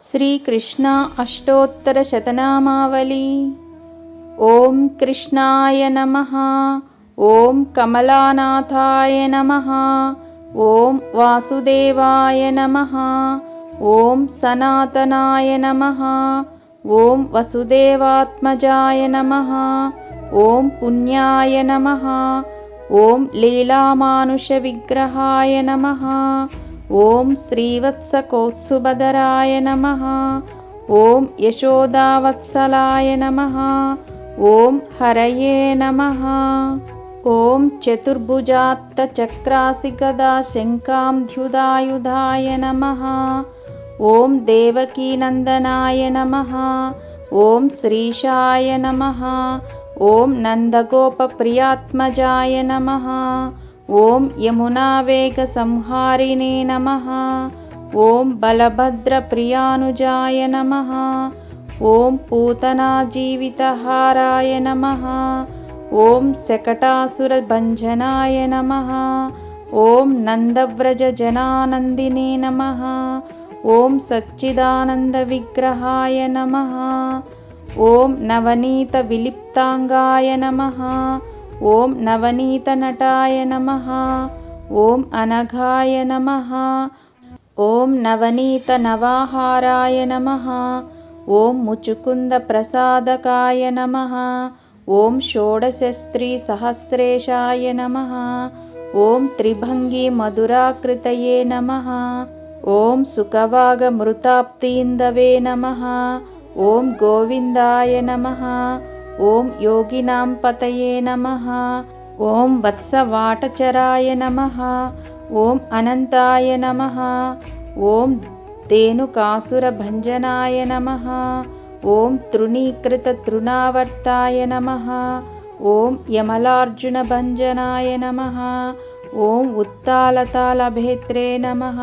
श्रीकृष्णा अष्टोत्तरशतनामावली। ॐ कृष्णाय नमः। ॐ कमलानाथाय नमः। ॐ वासुदेवाय नमः। ॐ सनातनाय नमः। ॐ वसुदेवात्मजाय नमः। ॐ पुण्याय नमः। ॐ लीलामानुषविग्रहाय नमः। ॐ श्रीवत्सकौत्सुभदराय नमः। ॐ यशोदावत्सलाय नमः। ॐ हरये नमः। ॐ चतुर्भुजात्तचक्रासिकदा शङ्कामध्युदायुधाय नमः। ॐ देवकीनन्दनाय नमः। ॐ श्रीशाय नमः। ॐ नन्दगोपप्रियात्मजाय नमः। ఓం యమునావేగ సంహారిణే నమ. ఓం బలభద్ర ప్రియానుజాయ నమ. ఓం పూతనాజీవితహారాయ నమ. ఓం శకటాసురభంజనాయ నమ. ఓం నందవ్రజ జనానందినే నమ. ఓం సచ్చిదానంద విగ్రహాయ నమ. ఓం నవనీత విలిప్తాంగాయ నమ. ॐ नवनीतनटाय नमः। ॐ अनघाय नमः। ॐ नवनीतनवाहाराय नमः। ॐ मुचुकुन्दप्रसादकाय नमः। ॐ षोडशस्त्रीसहस्रेशाय नमः। ॐ त्रिभङ्गीमधुराकृतये नमः। ॐ सुखवागमृताप्तीन्दवे नमः। ॐ गोविन्दाय नमः। ఓం యోగినాం పతయే నమ. ఓం వత్సవాటచరాయ నమ. ఓం అనంతాయ నమ. ఓం ధేనుకాసురభంజనాయ నమ. ఓం తృణీకృతతృణావర్తాయ నమ. ఓం యమలార్జునభంజనాయ నమ. ఓం ఉత్తాలతాళభేత్రే నమ.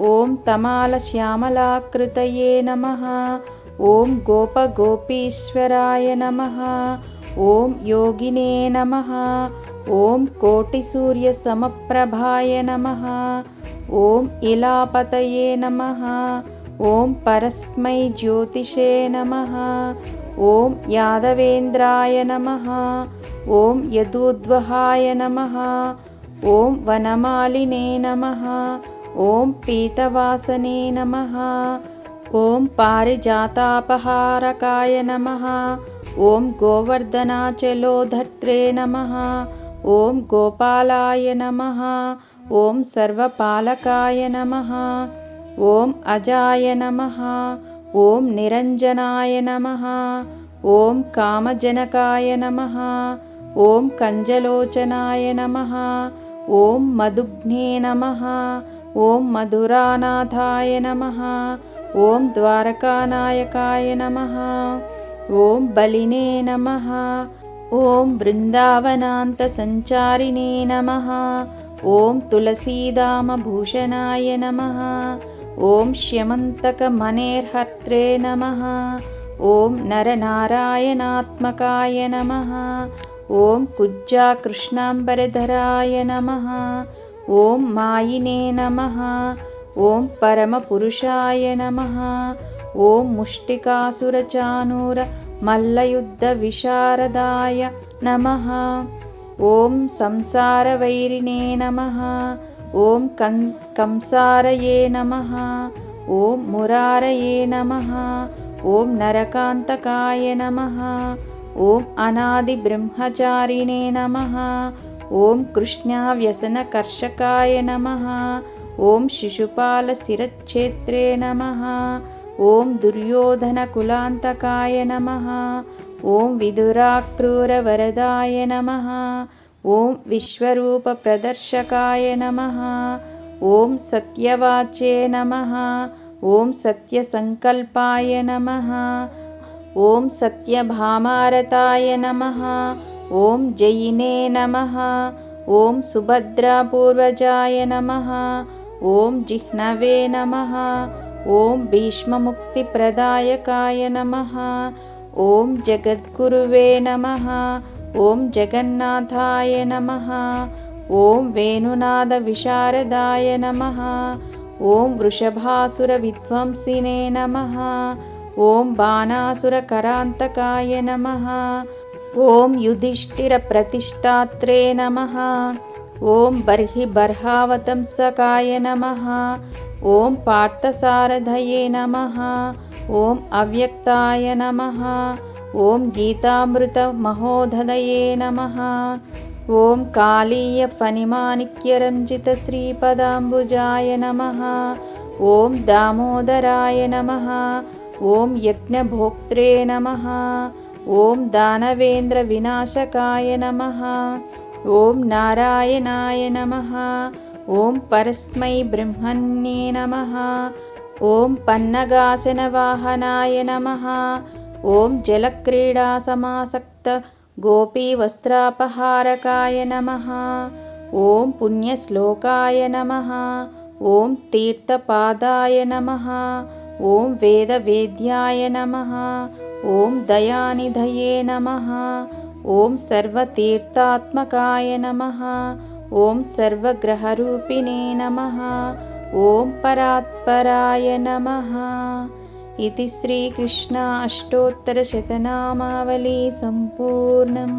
ఓం తమాలశ్యామలాకృతయే నమ. ఓం గోప గోపీశ్వరాయ నమ. ఓం యోగినే నమ. ఓం కోటి సూర్య సమప్రభాయ నమ. ఓం ఇలాపతయే నమ. ఓం పరస్మై జ్యోతిషే నమ. ఓం యాదవేంద్రాయ నమ. ఓం యదూద్వహాయ నమ. ఓం వనమాలినే నమ. ఓం పీతవాసనే నమ. ఓం పారిజాతాపహారకాయ నమ. ఓం గోవర్ధనాచలోధర్త్రే నమ. ఓం గోపాలాయ నమ. ఓం సర్వపాలకాయ నమ. ఓం అజాయ నమ. ఓం నిరంజనాయ నమ. ఓం కామజనకాయ నమ. ఓం కంజలోచనాయ నమ. ఓం మధుఘ్నే నమ. ఓం మధురానాథాయ నమ. ॐ द्वारकानायकाय नमः। ॐ बलिने नमः। ॐ बृन्दावनान्तसञ्चारिणे नमः। ॐ तुलसीदामभूषणाय नमः। ॐ श्यमन्तकमनेर्हर्त्रे नमः। ॐ नरनारायणात्मकाय नमः। ॐ कुज्जाकृष्णाम्बरधराय नमः। ॐ मायिने नमः। ఓం పరమపురుషాయ నమ. ఓం ముష్టికాసురచానూర మల్లయుద్ధ విశారదాయ నమ. ఓం సంసారవైరిణే నమ. ఓం కం కంసారయే నమ. ఓం మురారయే నమ. ఓం నరకాంతకాయ నమ. ఓం అనాది బ్రహ్మచారిణే నమ. ఓం కృష్ణావ్యసనకర్షకాయ నమ. ॐ शिशुपालशिरच्छेत्रे नमः। ॐ दुर्योधनकुलान्तकाय नमः। ॐ विदुराक्रूरवरदाय नमः। ॐ विश्वरूपप्रदर्शकाय नमः। ॐ सत्यवाचे नमः। ॐ सत्यसङ्कल्पाय नमः। ॐ सत्यभामारताय नमः। ॐ जयिने नमः। ॐ सुभद्रापूर्वजाय नमः। ఓం జిహ్నవే నమ. ఓం భీష్మముక్తిప్రదాయకాయ నమ. ఓం జగద్గురువే నమ. ఓం జగన్నాథాయ నమ. ఓం వేణునాద విశారదాయ నమ. ఓం వృషభాసుర విధ్వంసినే నమ. ఓం బాణాసురకరాంతకాయ నమ. ఓం యుధిష్ఠిర ప్రతిష్టాత్రే నమ. ఓం బర్హి బర్హావతంసకాయ నమ. ఓం పార్థసారథయే నమ. ఓం అవ్యక్తాయ నమ. ఓం గీతామృత మహోదయే నమ. ఓం కాళీయ ఫణిమాణిక్యరంజిత శ్రీపదాంబుజాయ నమ. ఓం దామోదరాయ నమ. ఓం యజ్ఞభోక్త్రే నమ. ఓం దానవేంద్ర వినాశకాయ నమ. ॐ नारायणाय नमः। ॐ परस्मै ब्रह्मण्ये नमः। ॐ पन्नगासनवाहनाय नमः। ॐ जलक्रीडासमासक्त गोपीवस्त्रापहारकाय नमः। ॐ पुण्यश्लोकाय नमः। ॐ तीर्थपादाय नमः। ॐ वेदवेद्याय नमः। ॐ दयानिधये नमः ఓం సర్వతీర్థాత్మకాయ నమ. ఓం సర్వగ్రహరూపిణే నమ. ఓం పరాత్పరాయ నమ. ఇది శ్రీకృష్ణ అష్టోత్తరశతనామావళి సంపూర్ణం.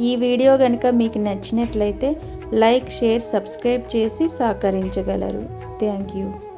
ఈ వీడియో కనుక మీకు నచ్చినట్లయితే లైక్ షేర్ సబ్స్క్రైబ్ చేసి సహకరించగలరు. Thank you.